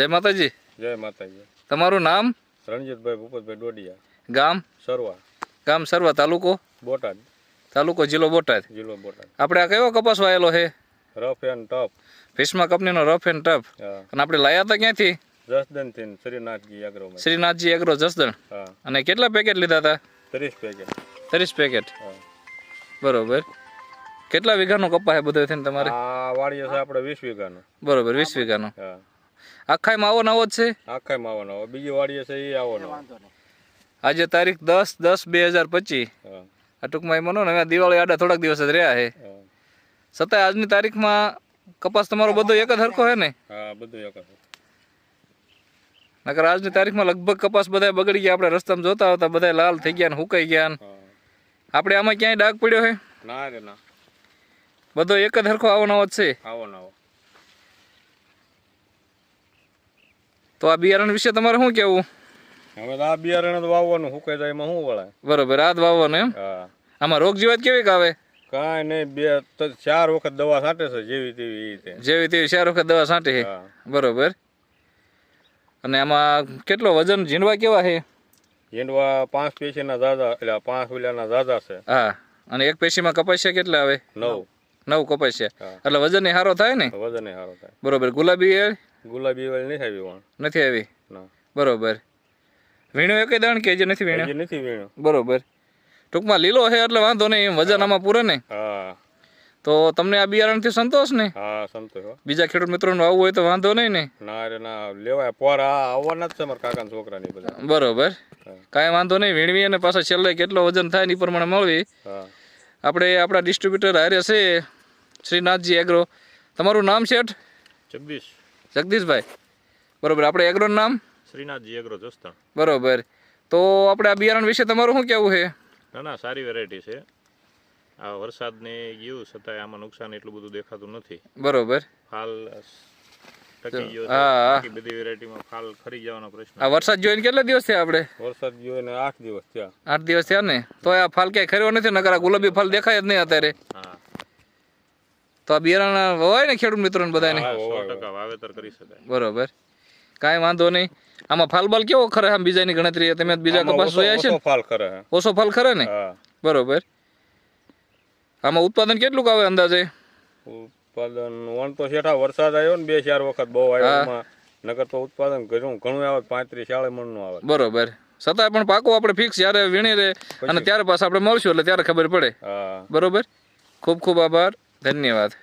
જય માતાજી. જય માતાજી. તમારું નામ? રણજીતભાઈ ભૂપતભાઈ ડોડિયા. ગામ? સરવા. ગામ સરવા તાલુકો? બોટાદ. તાલુકો જિલ્લો બોટાદ. જિલ્લો બોટાદ. આપણે આ કયો કપાસ વાયેલો છે? Rough and tough. ભીષ્મા કંપનીનો રફ એન્ડ ટફ. અને આપણે લાયા હતા ક્યાંથી? જસદનથી શ્રીનાથજી એગ્રો શ્રીનાથજી એગ્રો જસદણ. અને કેટલા પેકેટ લીધા હતા? ત્રીસ પેકેટ. ત્રીસ પેકેટ. બરોબર. કેટલા વીઘાનો કપા છે બધો થઈને તમારે? વાડીએ છે આપણે વીસ વીઘાનો. બરોબર વીસ વીઘાનો. હા. આખામાં માવો નવો જ છે? આખાય માવો નવો. બીજી વાડીએ છે એ આવવાનો આજે તારીખ દસ દસ બે હજાર પચીસ. હા. આ ટૂંકમાં માનો ને દિવાળી આડા થોડાક દિવસ જ રહ્યા છે હા. છતાંય આજની તારીખમાં કપાસ તમારો બધો એક જ હરખો છે ને? હા બધો એક જ. નકર આજની તારીખમાં લગભગ કપાસ બધા બગડી ગયા આપણે રસ્તામાં જોતા હતા બધા લાલ થઈ ગયા ને હુકાઈ ગયા ને. આપણે આમાં ક્યાંય ડાઘ પડ્યો છે ના રે ના. બધો એક જ હરખો આવો નવો જ છે. આવો ના તો આ બિયારણ વિશે તમારે શું કેવું હવે આ બિયારણ તો વાવવાનું સુકાઈ જાય એમાં શું વળાય બરોબર આ જ વાવવાનું એમ? આમાં રોગ જીવાત કેવી આવે કાંઈ નહીં બે ચાર વખત દવા છાંટે છે જેવી તેવી રીતે. જેવી તેવી ચાર વખત દવા છાંટી છે? બરોબર. અને આમાં કેટલો વજન ઝીંડવા કેવા છે? ઝીંડવા પાંચ પેશીના દાદા એટલે પાંચ વિલાના દાદા છે. હા અને એક પેશીમાં કપાસિયા કેટલા આવે? નવ. નવ કપાસિયા. એટલે વજન સારો થાય ને? વજન સારો થાય. બરોબર ગુલાબી ગુલાબી વાળી નથી આવી વણ નથી આવી? બરોબર. વીણ્યો એક દાણ કે જે નથી વીણ્યો? નથી વીણ્યો. બરોબર. ટૂંકમાં લીલો છે એટલે વાંધો નહીં એમ વજન આમાં પૂરે ને? હા. તો તમને આ બિયારણથી સંતોષ ને? હા સંતોષ બીજા ખેડૂત મિત્રોનું આવવું હોય તો વાંધો નહીં ને? ના રે ના લેવાય. પોર આ આવવાના જ છે મારા કાકાના છોકરાની બધા. બરોબર. કાંઈ વાંધો નહીં વીણવી અને પાછા છેલ્લે કેટલો વજન થાય ને એ પ્રમાણે મળવી. આપણે આપણા ડિસ્ટ્રીબ્યુટર હારે છે શ્રીનાથજી એગ્રો તમારું નામ છે? જગદીશ. જગદીશભાઈ બરોબર. આપણે એગ્રોનું નામ? શ્રીનાથજી એગ્રો જસ્તા. બરોબર. તો આપણે આ બિયારણ વિશે તમારું શું કહેવું છે? ના ના સારી વેરાયટી છે. આ વરસાદને ગયું છતાંય આમાં નુકસાન એટલું બધું દેખાતું નથી. બરોબર. ફાલ ટકી ગયો છે. હા, હા. બાકી બધી વેરાયટીમાં ફાલ ખરી જવાનો પ્રશ્ન આ વરસાદ જોઈને કેટલા દિવસ થયા આપણે? વરસાદ જોઈને આઠ દિવસ થયા. આઠ દિવસ થયા ને? તો આ ફાલ ક્યાંય ખર્યો નથી નકર ગુલાબી ફાલ દેખાય જ નહીં અત્યારે. તો આ બિયારણ હોય ને ખેડૂત મિત્રોને બધાને? વાવેતર કરી શકાય. બરોબર. કાંઈ વાંધો નહીં. આમાં ફાલબાલ કેવો ખરે આમ બીજાની ગણતરી? તમે બીજા કપાસ જોયા છે ઓછો ફાલ કરે ઓછો ફાલ ખરે ને? બરોબર. આમાં ઉત્પાદન કેટલું આવે અંદાજે? ઉત્પાદન વન તો શેઠા વરસાદ આવ્યો ને બે ચાર વખત બહુ આવ્યો નકર તો ઉત્પાદન ઘણું ઘણું આવે પાંત્રીસ ચાળીસ મણનું આવે. બરોબર. છતાંય પણ પાકો આપણે ફિક્સ જ્યારે વીણી રે અને ત્યારે પાછા આપણે મળશું એટલે ત્યારે ખબર પડે. બરોબર? ખૂબ ખૂબ આભાર. धन्यवाद.